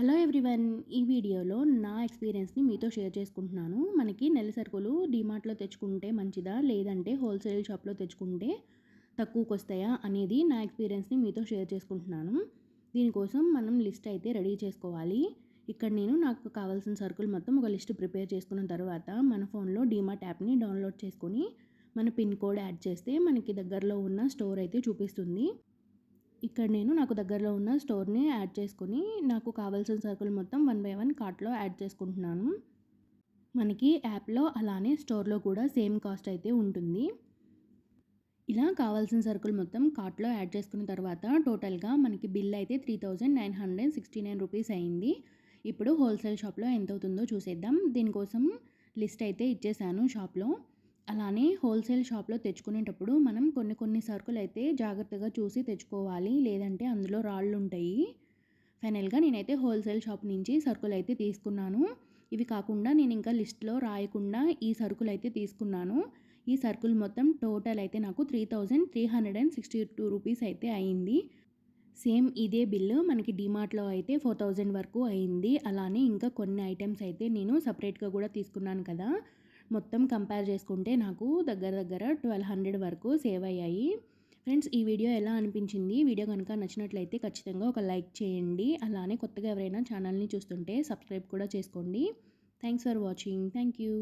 Hello everyone ఈ వీడియోలో నా ఎక్స్పీరియన్స్ని మీతో షేర్ చేసుకుంటున్నాను. మనకి నెల సరుకులు డిమార్ట్లో తెచ్చుకుంటే మంచిదా? లేదంటే హోల్సేల్ షాప్లో తెచ్చుకుంటే తక్కువకి వస్తాయా అనేది నా ఎక్స్పీరియన్స్ని మీతో షేర్ చేసుకుంటున్నాను. దీనికోసం మనం లిస్ట్ అయితే రెడీ చేసుకోవాలి. ఇక్కడ నేను నాకు కావాల్సిన సరుకులు మొత్తం ఒక లిస్ట్ ప్రిపేర్ చేసుకున్న తర్వాత మన ఫోన్లో డిమార్ట్ యాప్ని డౌన్లోడ్ చేసుకొని మన పిన్ కోడ్ యాడ్ చేస్తే మనకి దగ్గరలో ఉన్న స్టోర్ అయితే చూపిస్తుంది. ఇక్కడ నేను నాకు దగ్గరలో ఉన్న స్టోర్ని యాడ్ చేసుకుని నాకు కావాల్సిన సరుకులు మొత్తం వన్ బై వన్ కార్ట్లో యాడ్ చేసుకుంటున్నాను. మనకి యాప్లో అలానే స్టోర్లో కూడా సేమ్ కాస్ట్ అయితే ఉంటుంది. ఇలా కావాల్సిన సరుకులు మొత్తం కార్ట్లో యాడ్ చేసుకున్న తర్వాత టోటల్గా మనకి బిల్ అయితే three thousand nine hundred sixty nine rupees అయింది. ఇప్పుడు హోల్సేల్ షాప్లో ఎంత అవుతుందో చూసేద్దాం. దీనికోసం లిస్ట్ అయితే ఇచ్చేసాను షాప్లో. అలానే హోల్సేల్ షాప్లో తెచ్చుకునేటప్పుడు మనం కొన్ని కొన్ని సరుకులు అయితే జాగ్రత్తగా చూసి తెచ్చుకోవాలి. లేదంటే అందులో రాళ్ళు ఉంటాయి ఫైనల్గా నేనైతే హోల్సేల్ షాప్ నుంచి సరుకులు అయితే తీసుకున్నాను. ఇవి కాకుండా నేను ఇంకా లిస్ట్లో రాయకుండా ఈ సరుకులు అయితే తీసుకున్నాను. ఈ సరుకులు మొత్తం టోటల్ అయితే నాకు three thousand three hundred and sixty two rupees అయితే అయింది. సేమ్ ఇదే బిల్లు మనకి డిమార్ట్లో అయితే ఫోర్ థౌజండ్ వరకు అయింది. అలానే ఇంకా కొన్ని ఐటమ్స్ అయితే నేను సపరేట్గా కూడా తీసుకున్నాను కదా. మొత్తం కంపేర్ చేసుకుంటే నాకు దగ్గర దగ్గర ట్వెల్వ్ హండ్రెడ్ వరకు సేవ్ అయ్యాయి. ఫ్రెండ్స్ ఈ వీడియో ఎలా అనిపించింది? వీడియో కనుక నచ్చినట్లయితే ఖచ్చితంగా ఒక లైక్ చేయండి. అలానే కొత్తగా ఎవరైనా ఛానల్ని చూస్తుంటే సబ్స్క్రైబ్ కూడా చేసుకోండి. Thanks for watching. Thank you.